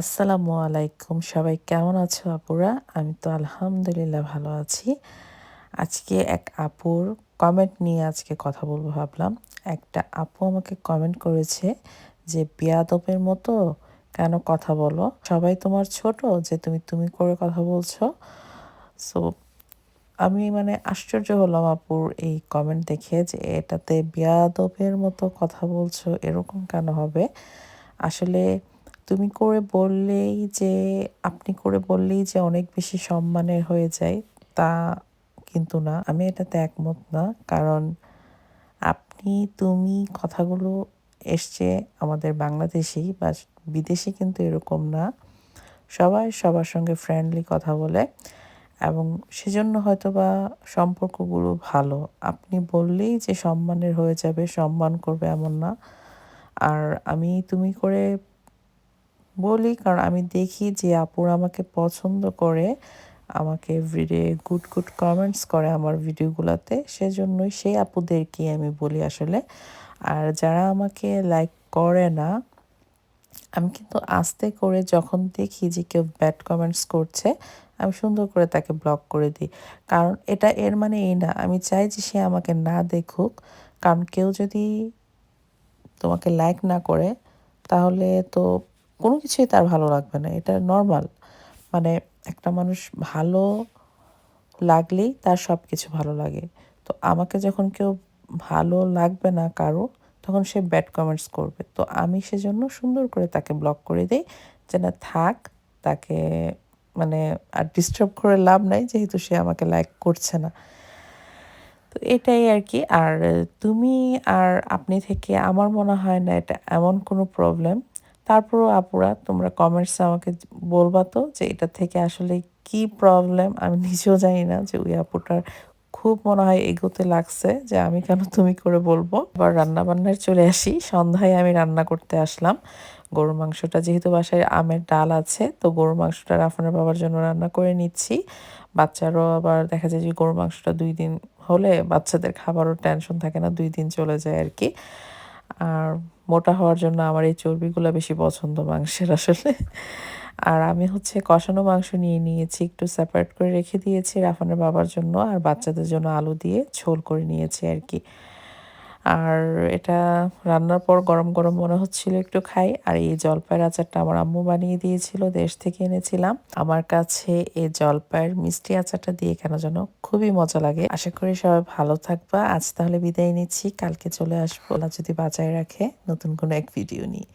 আসসালামু আলাইকুম। সবাই কেমন আছো আপুরা? আমি তো আলহামদুলিল্লাহ ভালো আছি। আজকে এক আপুর কমেন্ট নিয়ে আজকে কথা বলব ভাবলাম। একটা আপু আমাকে কমেন্ট করেছে যে, বিয়াদবের মতো কেন কথা বলো? সবাই তোমার ছোট যে, তুমি তুমি করে কথা বলছো। সো আমি মানে আশ্চর্য হলাম আপুর এই কমেন্ট দেখে যে, এটাতে বিয়াদবের মতো কথা বলছো, এরকম কেন হবে? আসলে তুমি করে বললেই যে, আপনি করে বললেই যে অনেক বেশি সম্মানের হয়ে যায়, তা কিন্তু না। আমি এটাতে একমত না, কারণ আপনি, তুমি কথাগুলো এসছে আমাদের বাংলাদেশেই বা বিদেশে কিন্তু এরকম না। সবাই সবার সঙ্গে ফ্রেন্ডলি কথা বলে এবং সেজন্য হয়তো বা সম্পর্কগুলো ভালো। আপনি বললেই যে সম্মানের হয়ে যাবে, সম্মান করবে এমন না। আর আমি, তুমি করে বলি, কারণ আমি দেখি যে আপুরা আমাকে পছন্দ করে, আমাকে এভরিডে গুড গুড কমেন্টস করে আমার ভিডিওগুলোতে। সেজন্যই সেই আপুদেরকে আমি বলি আসলে। আর যারা আমাকে লাইক করে না, আমি কিন্তু আস্তে করে যখন দেখি যে কেউ ব্যাড কমেন্টস করছে, আমি সুন্দর করে তাকে ব্লক করে দিই। কারণ এটা এর মানে এই না, আমি চাই যে সে আমাকে না দেখুক। কারণ কেউ যদি তোমাকে লাইক না করে, তাহলে তো কোনো কিছুই তার ভালো লাগবে না, এটা নর্মাল মানে একটা মানুষ ভালো লাগলেই তার সব কিছু ভালো লাগে। তো আমাকে যখন কেউ ভালো লাগবে না কারও, তখন সে ব্যাড কমেন্টস করবে। তো আমি সেজন্য সুন্দর করে তাকে ব্লক করে দিই যে না থাক, তাকে মানে আর ডিস্টার্ব করে লাভ নাই, যেহেতু সে আমাকে লাইক করছে না। তো এটাই আর কি। আর তুমি আর আপনি থেকে আমার মনে হয় না এটা এমন কোনো প্রবলেম তারপরও আপুরা, তোমরা কমেন্টসে আমাকে বলবা তো যে এটা থেকে আসলে কি প্রবলেম আমি নিজেও জানি না যে ওই আপুটার খুব মনে হয় এগোতে লাগছে যে আমি কেন তুমি করে বলব। আবার রান্না বান্নায় চলে আসি। সন্ধ্যায় আমি রান্না করতে আসলাম। গরুর মাংসটা যেহেতু বাসায় আমের ডাল আছে, তো গরুর মাংসটা রাফানের বাবার জন্য রান্না করে নিচ্ছি। বাচ্চারও আবার দেখা যায় যে গরুর মাংসটা দুই দিন হলে বাচ্চাদের খাবারও টেনশন থাকে না, দুই দিন চলে যায় আর কি। আর মোটা হওয়ার জন্য আমার এই চর্বিগুলো বেশি পছন্দ মাংসের আসলে। আর আমি হচ্ছে কষানো মাংস নিয়ে নিয়েছি, একটু সেপারেট করে রেখে দিয়েছি রাফানের বাবার জন্য আর বাচ্চাদের জন্য আলু দিয়ে ঝোল করে নিয়েছি আর কি। আর এটা রান্নার পর গরম গরম মনে হচ্ছিল একটু খাই। আর এই জলপাইয়ের আচারটা আমার আম্মু বানিয়ে দিয়েছিল, দেশ থেকে এনেছিলাম। আমার কাছে এই জলপাইয়ের মিষ্টি আচারটা দিয়ে কেন যেন খুবই মজা লাগে। আশা করি সবাই ভালো থাকবা। আজ তাহলে বিদায় নিচ্ছি। কালকে চলে আসব। যদি বাঁচায় রাখে নতুন কোনো এক ভিডিও নিয়ে।